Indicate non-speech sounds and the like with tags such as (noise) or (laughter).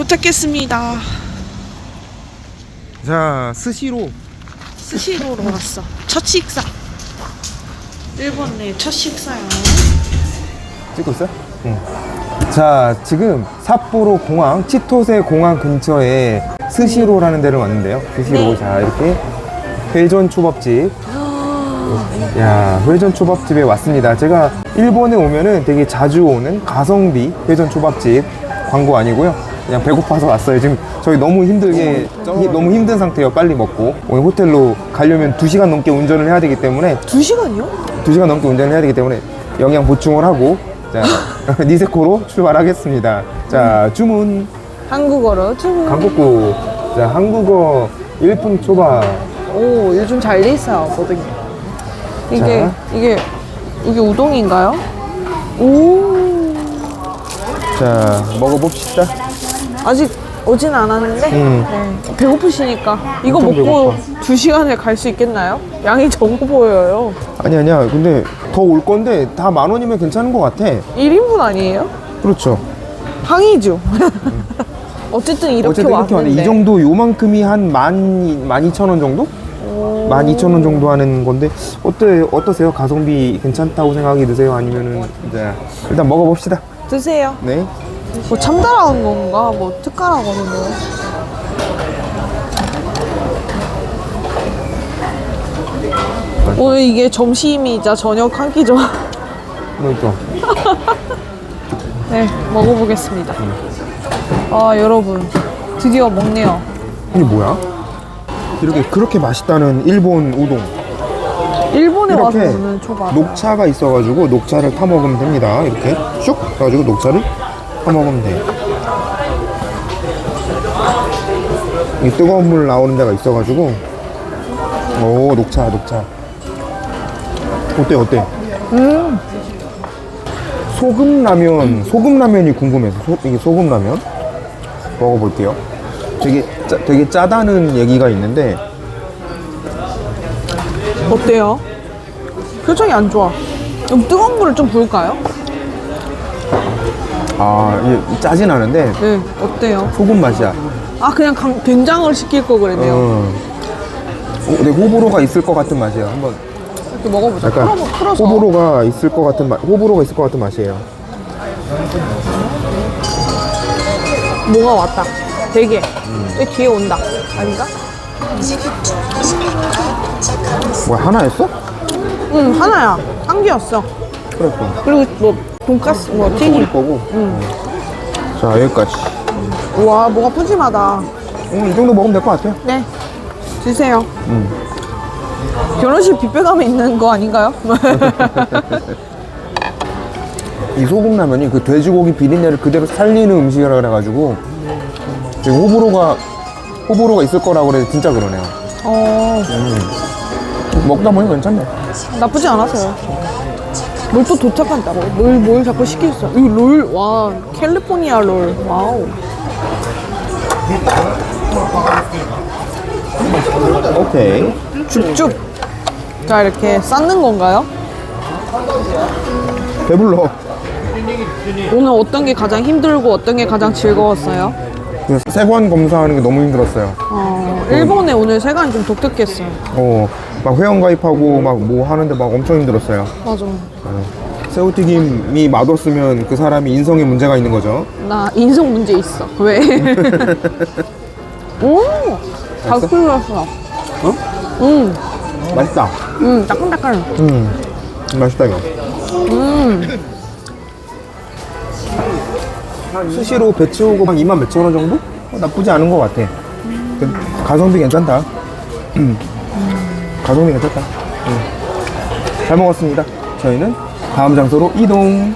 도착했습니다. 자 스시로 스시로로 왔어. 첫 식사. 일본 내첫 식사야. 찍고 있어? 응. 자 지금 삿포로 공항 치토세 공항 근처에 스시로라는 데를 왔는데요. 스시로 네. 자 이렇게 회전 초밥집. 야 회전 초밥집에 왔습니다. 제가 일본에 오면은 되게 자주 오는 가성비 회전 초밥집 광고 아니고요. 그냥 배고파서 왔어요. 지금 저희 너무 힘들게 히- 너무 힘든 상태예요. 빨리 먹고 오늘 호텔로 가려면 2시간 넘게 운전을 해야 되기 때문에 두 시간이요? 2시간 넘게 운전을 해야 되기 때문에 영양 보충을 하고 자 (laughs) 니세코로 출발하겠습니다. 자 주문 한국어로 주문. 한국구 자 한국어 일품 초밥 오 요즘 잘 돼 있어요 모든 게. 이게 자. 이게 이게 우동인가요? 오 자 먹어봅시다. 아직 오진 않았는데 음. 네. 배고프시니까 이거 엄청 먹고 두 시간을 갈 수 있겠나요? 양이 적어 보여요. 아니 아니야 근데 더 올 건데 다 만 원이면 괜찮은 것 같아. 1인분 아니에요? 그렇죠. 항이죠. (laughs) 어쨌든 이렇게 어쨌든 이렇게 왔는데 왔는데 이 정도 요만큼이 한만 만 이천 원 정도? 만 이천 원 정도 하는 건데 어때 어떠세요? 가성비 괜찮다고 생각이 드세요? 아니면은 이제 일단 먹어봅시다. 드세요. 네. 뭐 참다라는 건가? 뭐 특가라거든요. 오늘 이게 점심이자 저녁 한 끼죠. 그러니까. (laughs) 네, 먹어보겠습니다. 아, 여러분. 드디어 먹네요. 이게 뭐야? 이렇게 그렇게 맛있다는 일본 우동. 일본에 와서 이렇게 먹는 초밥. 녹차가 있어가지고 녹차를 타 먹으면 됩니다. 이렇게 슉 해가지고 녹차를 타 먹으면 돼. 이 뜨거운 물 나오는 데가 있어가지고 오 녹차 녹차 어때 어때? 음. 소금 라면 소금 라면이 궁금해서 소, 이게 소금 라면 먹어볼게요. 되게 짜, 되게 짜다는 얘기가 있는데 어때요? 표정이 안 좋아. 그럼 뜨거운 물을 좀 부을까요? 아 이게 짜진 않은데 네, 어때요? 소금 맛이야. 아, 그냥 강, 된장을 시킬 거 그랬네요. 어. 어, 근데 호불호가 있을 것 같은 맛이에요. 한번 이렇게 먹어보자. 약간 풀어, 풀어서. 호불호가 있을 것 같은 맛, 호불호가 있을 것 같은 맛이에요. 뭐가 왔다. 되게. 왜 뒤에 온다. 아닌가? 뭐야 하나였어? 응, 하나야. 한 개였어. 그랬구나. 그리고 뭐, 돈가스, 뭐, 소고기 튀김. 거고. 자 여기까지. 우와, 뭐가 푸짐하다. 음, 이 정도 먹으면 될 것 같아요. 네. 드세요. 결혼식 뷔페감에 있는 거 아닌가요? (laughs) 이 소금 라면이 그 돼지고기 비린내를 그대로 살리는 음식이라 그래가지고 지금 호불호가 호불호가 있을 거라고 그래 진짜 그러네요. 어, 먹다 보니 괜찮네. 나쁘지 않았어요. 뭘 또 도착한다고? 뭘, 뭘 자꾸 시켰어? 이 롤, 와, 캘리포니아 롤, 와우. 오케이. 쭉. 자, 이렇게 쌓는 건가요? 배불러. 오늘 어떤 게 가장 힘들고 어떤 게 가장 즐거웠어요? 그 세관 검사하는 게 너무 힘들었어요. 어, 일본에 오늘 세관이 좀 독특했어요. 어, 막 회원 가입하고 막 뭐 하는데 막 엄청 힘들었어요. 맞아. 새우튀김이 맛없으면 그 사람이 인성에 문제가 있는 거죠. 나 인성 문제 있어. 왜? (laughs) 오! 잘 끓였어. 어? 음, 맛있다. 음, 따끈따끈. 음, 맛있다 이거. 음, 수시로 배 채우고 한 2만 몇천 원 정도? 어, 나쁘지 않은 것 같아. 그 가성비 괜찮다. 음. 가성비 괜찮다. 음. 잘 먹었습니다. 저희는 다음 장소로 이동.